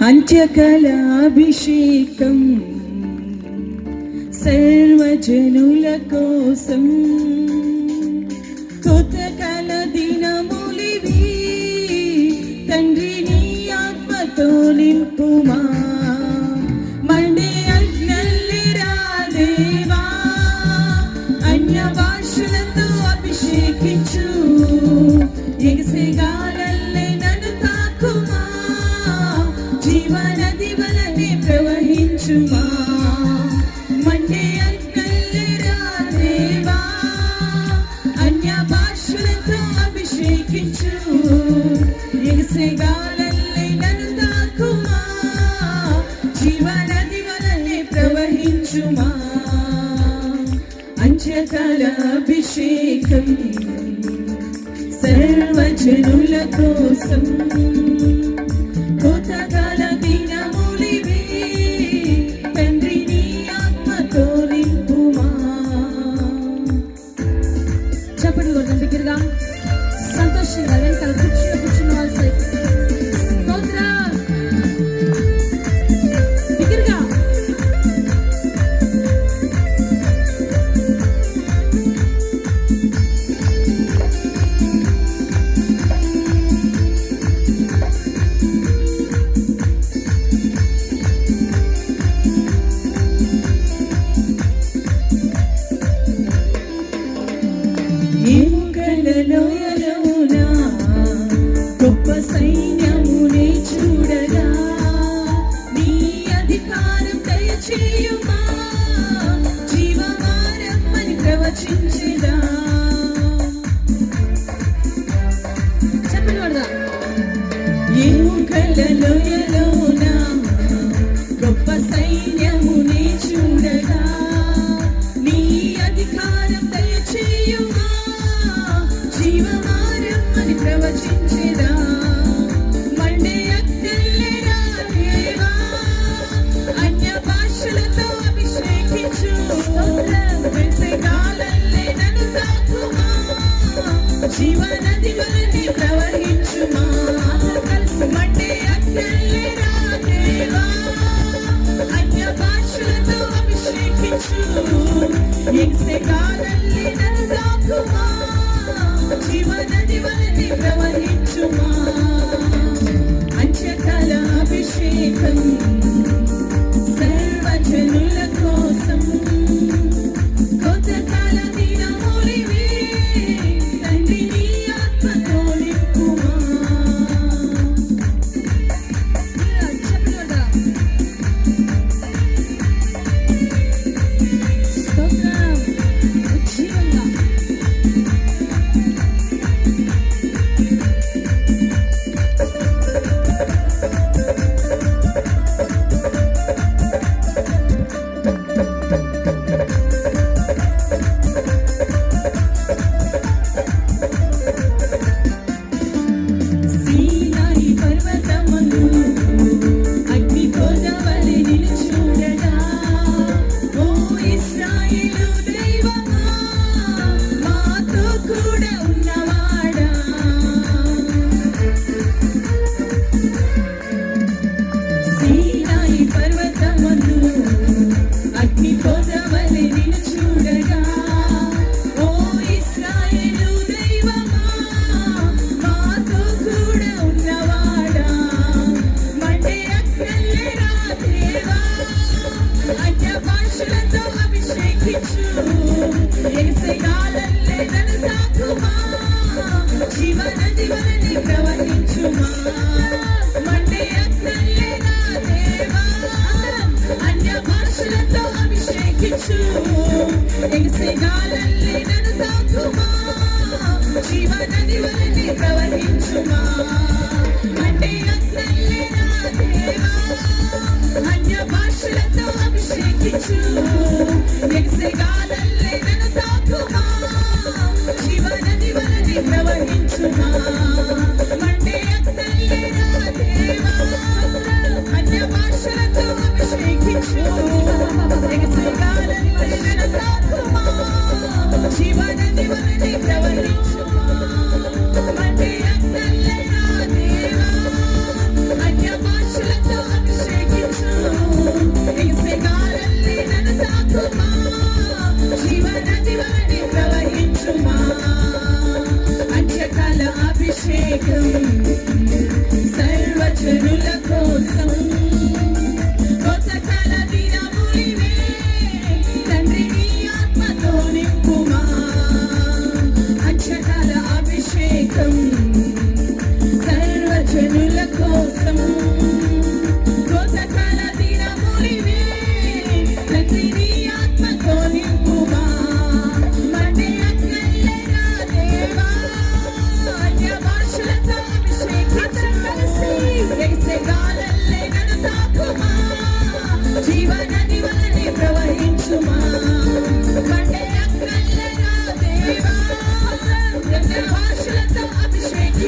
అంత్యకలాభిషేకం సర్వజనుల కోసం కొత్త కల దినములివి తండ్రి ఆత్మతో నింపుమా? అభిషేకించు ఎగసెగాలల్లే నన్ను తాకుమా జీవనది వలనే ప్రవహించుమా. అభిషేకం. సర్వజనుల కోసం. దయచేయుమా జీవమారమ్మని ప్రవచించెదా? చెప్పండి కొడదాం ఎముకలలోయలోన? గొప్ప సైన్యమునే చూడగా నీ అధికారం దయచేయుమా? జీవమారమ్మని జీవనది వలనే ప్రవహించుమా? కలిసి మండే అక్కల్లెరా దేవా అన్య భాషలతో అభిషేకించు నన్ను జీవనది ప్రవహించుమా? అంత్యకాల అభిషేకం జీవనది వలనే ప్రవహించుమా? మండే అక్కల్లెరా దేవా. అన్య భాషలతో అభిషేకించు ఎగసెగాలల్లే నన్ను తాకుమా? మండే దేవా. అన్య భాషలతో అభిషేకించు Hare Krishna.